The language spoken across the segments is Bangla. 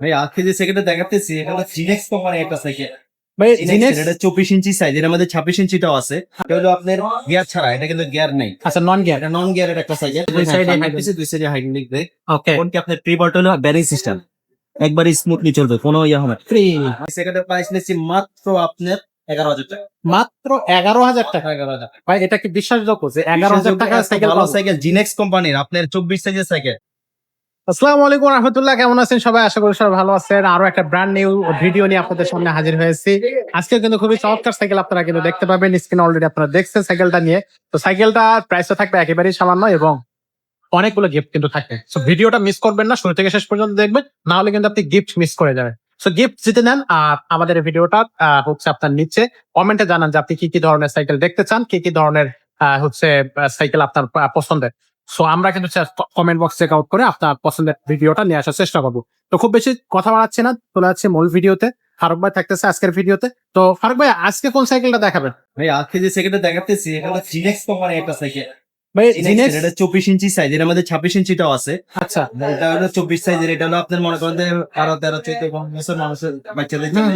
ভাই আজকে যে সাইকেলটা দেখাতেছি এটা হলো জিনেক্স কোম্পানি একটা সাইকেল ভাই জিনেক্স এটা ইঞ্চি সাইজ এর মধ্যে ইঞ্চিটাও আছে। এটা হলো আপনার গিয়ার ছাড়া এটা কিন্তু গিয়ার নেই। আচ্ছা নন গিয়ার এটা নন গিয়ারের একটা সাইকেল দুই side এ সামনে high পিছে দুই সাইডে হাইড্রোলিক ব্রেক ওকে কোনটি আপনার ট্রি বটল ব্যারিং সিস্টেম একবারই স্মুথলি চলবে কোনো ইয়ে হবে ফ্রি প্রাইস নিচ্ছি মাত্র আপনার এগারো হাজার টাকা। মাত্র এগারো হাজার টাকা। এগারো হাজার ভাই এটা কি বিশ্বাসযোগ্য যে এগারো হাজার টাকা সাইকেল সাইকেল জিনেক্স কোম্পানির আপনার চব্বিশ সাইজের সাইকেল আসসালামু আলাইকুম রহমতুল্লাহ, কেমন আছেন সবাই? আশা করি সবাই ভালো আছেন। আরও একটা ব্র্যান্ড নিউ ভিডিও নিয়ে আপনাদের সামনে হাজির হয়েছি। আজকে কিন্তু খুবই চমৎকার সাইকেল আপনারা কিন্তু দেখতে পাবেন। স্ক্রিন অলরেডি আপনারা দেখছেন সাইকেলটা নিয়ে। তো সাইকেলটা প্রাইসটা থাকবে একেবারেই সামান্য এবং অনেকগুলো গিফট কিন্তু থাকে সো ভিডিওটা মিস করবেন না, শুরু থেকে শেষ পর্যন্ত দেখবেন। না হলে কিন্তু আপনি গিফট মিস করে যাবেন। সো গিফট জিতে নেন আর আমাদের ভিডিওটা হচ্ছে আপনার নিচে। কমেন্টে জানান যে আপনি কি কি ধরনের সাইকেল দেখতে চান, কি কি ধরনের হচ্ছে সাইকেল আপনার পছন্দের। সো আমরা কিন্তু কমেন্ট বক্স চেক আউট করে আপনার পছন্দের ভিডিওটা নিয়ে আসার চেষ্টা করব। তো খুব বেশি কথা বাড়াচ্ছি না চলে যাচ্ছে মূল ভিডিওতে। ফারুক ভাই থাকতেছে আজকের ভিডিওতে। তো ফারুক ভাই আজকে কোন সাইকেলটা দেখাবেন? ভাই আজকে যে সাইকেলটা দেখাতেছি এটা হলো জিনেক্স কোম্পানি একটা সাইকেল ভাই জিনেক্স এটা ইঞ্চি সাইজ এর মধ্যে ছাব্বিশ ইঞ্চিটাও আছে। আচ্ছা। এটা হলো চব্বিশ সাইজের এটা হলো আপনার মনে করেন তেরো মানুষের বাচ্চাদের জন্য।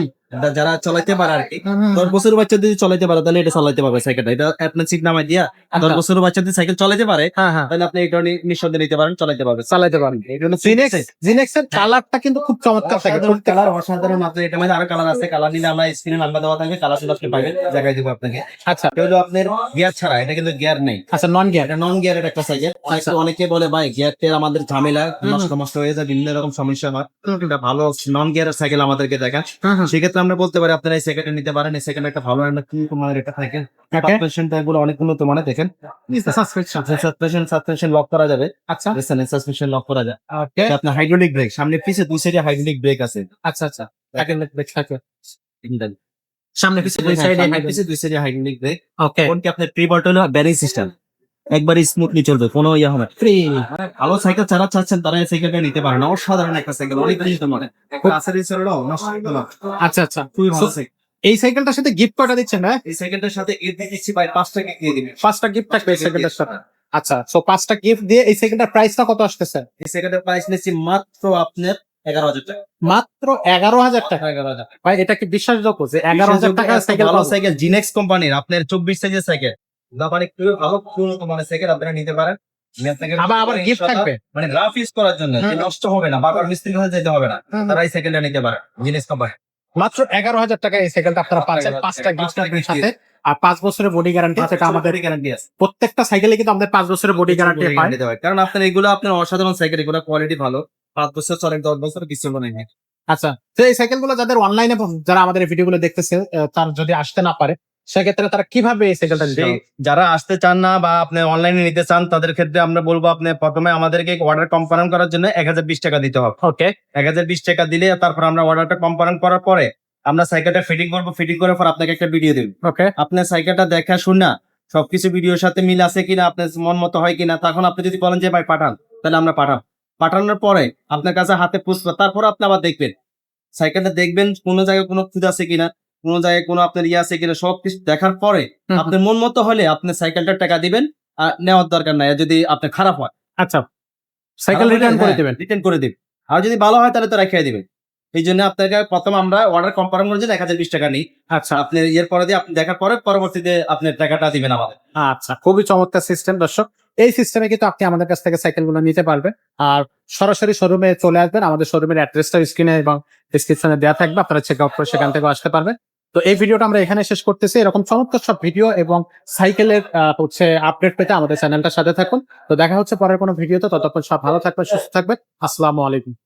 যারা চালাইতে পারে আর কি দশ বাচ্চা যদি চালাইতে পারে তাহলে এটা চালাইতে পারবে সাইকেলটা এটা আপনার সিট নামাই দিয়া দশ আচ্ছা। বাচ্চা যদি সাইকেল চালাইতে পারে হ্যাঁ হ্যাঁ। তাহলে আপনি এটা নি- নিঃসন্দেহে নিতে পারেন চালাইতে পারবে চালাইতে পারেন জিনেক্স জিনেক্স এর কালারটা কিন্তু খুব চমৎকার থাকে। কালার অসাধারণ আপনার এটা মধ্যে আরও কালার আছে। কালার নিলে আমরা স্ক্রিনে নাম্বার দেওয়া থাকবে কালার পাবেন দিব আপনাকে। আচ্ছা। হলো আপনার গিয়ার ছাড়া এটা কিন্তু গিয়ার নেই। আচ্ছা নন গিয়ার এটা নন একটা সাইকেল আচ্ছা। অনেকে বলে ভাই গিয়ার টের আমাদের ঝামেলা। নষ্ট নষ্ট হয়ে যায় বিভিন্ন রকম সমস্যা হয়। এটা ভালো নন গিয়ারের সাইকেল আমাদেরকে দেখান। সেক্ষেত্রে আমরা বলতে পারি আপনারা এই সেকেন্ড নিতে পারেন এই সেকেন্ড একটা ভালো একটা কি তোমার এটা থাকে? সাসপেনশন এগুলো অনেক উন্নত মানে দেখেন। সাসপেনশন সাসপেনশন লক করা যাবে। আচ্ছা। সাসপেনশন লক করা যায়। ওকে এটা আপনার হাইড্রোলিক ব্রেক সামনে পিছে দুই সাইডে হাইড্রোলিক ব্রেক আছে। আচ্ছা আচ্ছা। সেকেন্ড ব্রেক থাকে। সামনে পিছে দুই সাইডে পিছে দুই সাইডে হাইড্রোলিক ব্রেক ওকে কোন কি আপনার প্রি বটল ব্যারিং সিস্টেম একবারই স্মুথলি চলবে কোনো ইয়ে হবে না। ফ্রি ভালো সাইকেল চালা চাচ্ছেন তারা এই সাইকেলটা নিতে পারেন অসাধারণ একটা সাইকেল অনেক বেশি না আচ্ছা আচ্ছা। খুবই ভালো সাইকেল এই সাইকেলটার সাথে গিফট কটা দিচ্ছেন না এই সাইকেলটার সাথে দিয়ে দিচ্ছি ভাই পাঁচ টাকা দিয়ে দিবেন। পাঁচটা গিফট থাকবে এই সাইকেলটার সাথে। আচ্ছা সো পাঁচটা গিফট দিয়ে এই সাইকেলটার প্রাইসটা কত আসতেছে? এই সাইকেলটার প্রাইস নিচ্ছি মাত্র আপনার এগারো হাজার টাকা। মাত্র এগারো হাজার টাকা। এগারো হাজার। ভাই এটা কি বিশ্বাসযোগ্য যে এগারো হাজার টাকা সাইকেল ভালো সাইকেল জিনেক্স কোম্পানির আপনার চব্বিশ সাইজের সাইকেল অনেক খুবই ভালো মানে সাইকেল আপনারা নিতে পারেন। আবার আবার গিফট থাকবে। মানে রাফ ইউজ করার জন্য নষ্ট হবে না বারবার মিস্ত্রির কাছে যেতে হবে না। তারা এই সাইকেলটা নিতে পারে জিনেক্স কোম্পানি মাত্র এগারো হাজার টাকা এই সাইকেলটা আপনারা পাচ্ছেন পাঁচটা গিফট থাকবে সাথে। আর পাঁচ বছরের বডি গ্যারান্টি যেটা আমাদের গ্যারান্টি আছে। প্রত্যেকটা সাইকেলে কিন্তু আমাদের পাঁচ বছরের বডি গ্যারান্টি কারণ আপনার এগুলো আপনার অসাধারণ সাইকেল এগুলো কোয়ালিটি ভালো। পাঁচ বছর চলে দশ বছর কিছু মনে নেই। আচ্ছা তো এই সাইকেলগুলো যাদের অনলাইনে যারা আমাদের ভিডিও গুলো দেখতেছে তার যদি আসতে না পারে সেক্ষেত্রে তারা কীভাবে এই সাইকেলটা নিতে সেই যারা আসতে চান না বা আপনি অনলাইনে নিতে চান তাদের ক্ষেত্রে আমরা বলব আপনি প্রথমে আমাদেরকে অর্ডার কনফার্ম করার জন্য এক হাজার বিশ টাকা দিতে হবে। ওকে এক হাজার বিশ টাকা দিলে তারপর আমরা অর্ডারটা কনফার্ম করার পরে আমরা সাইকেলটা ফিটিং করব ফিটিং করার পর আপনাকে একটা ভিডিও দেবো। ওকে আপনার সাইকেলটা দেখা শুনা সবকিছু ভিডিওর সাথে মিল আছে কিনা আপনার মন মতো হয় কিনা তখন আপনি যদি বলেন যে ভাই পাঠান তাহলে আমরা পাঠান পাঠানোর পরে আপনার কাছে হাতে পুষবো তারপর আপনি আবার দেখবেন। সাইকেলটা দেখবেন কোনো জায়গায় কোনো খুদ আছে কিনা কোনো জায়গায় কোনো আপনার ইয়ে আছে কিনা সবকিছু দেখার পরে। আপনার মন মতো হলে আপনি সাইকেলটার টাকা দিবেন আর নেওয়ার দরকার নাই। যদি আপনার খারাপ হয় আচ্ছা সাইকেল রিটার্ন করে দিবেন। রিটার্ন করে দিবেন। আর যদি ভালো হয় তাহলে তো রেখে দিবেন। এই জন্য আপনাকে প্রথম আমরা অর্ডার কনফার্ম জন্য এক হাজার বিশ টাকা নিই। আচ্ছা। আপনি ইয়ের পরে দিয়ে আপনি দেখার পরে পরবর্তীতে আপনি টাকাটা দিবেন আমাদের। আচ্ছা খুবই চমৎকার সিস্টেম দর্শক। এই সিস্টেমে কিন্তু আপনি আমাদের কাছ থেকে সাইকেলগুলো নিতে পারবেন। আর সরাসরি শোরুমে চলে আসবেন। আমাদের শোরুমের অ্যাড্রেসটা স্ক্রিনে এবং ডিসক্রিপশনে দেওয়া থাকবে। আপনারা চেক আউট করে সেখান থেকে আসতে পারবেন। তো এই ভিডিওটা আমরা এখানে শেষ করতেছি। এরকম চমৎকার সব ভিডিও এবং সাইকেলের হচ্ছে আপডেট পেতে আমাদের চ্যানেলটার সাথে থাকুন। তো দেখা হচ্ছে পরের কোনো ভিডিওতে। ততক্ষণ সব ভালো থাকবে সুস্থ থাকবে আসসালামু আলাইকুম।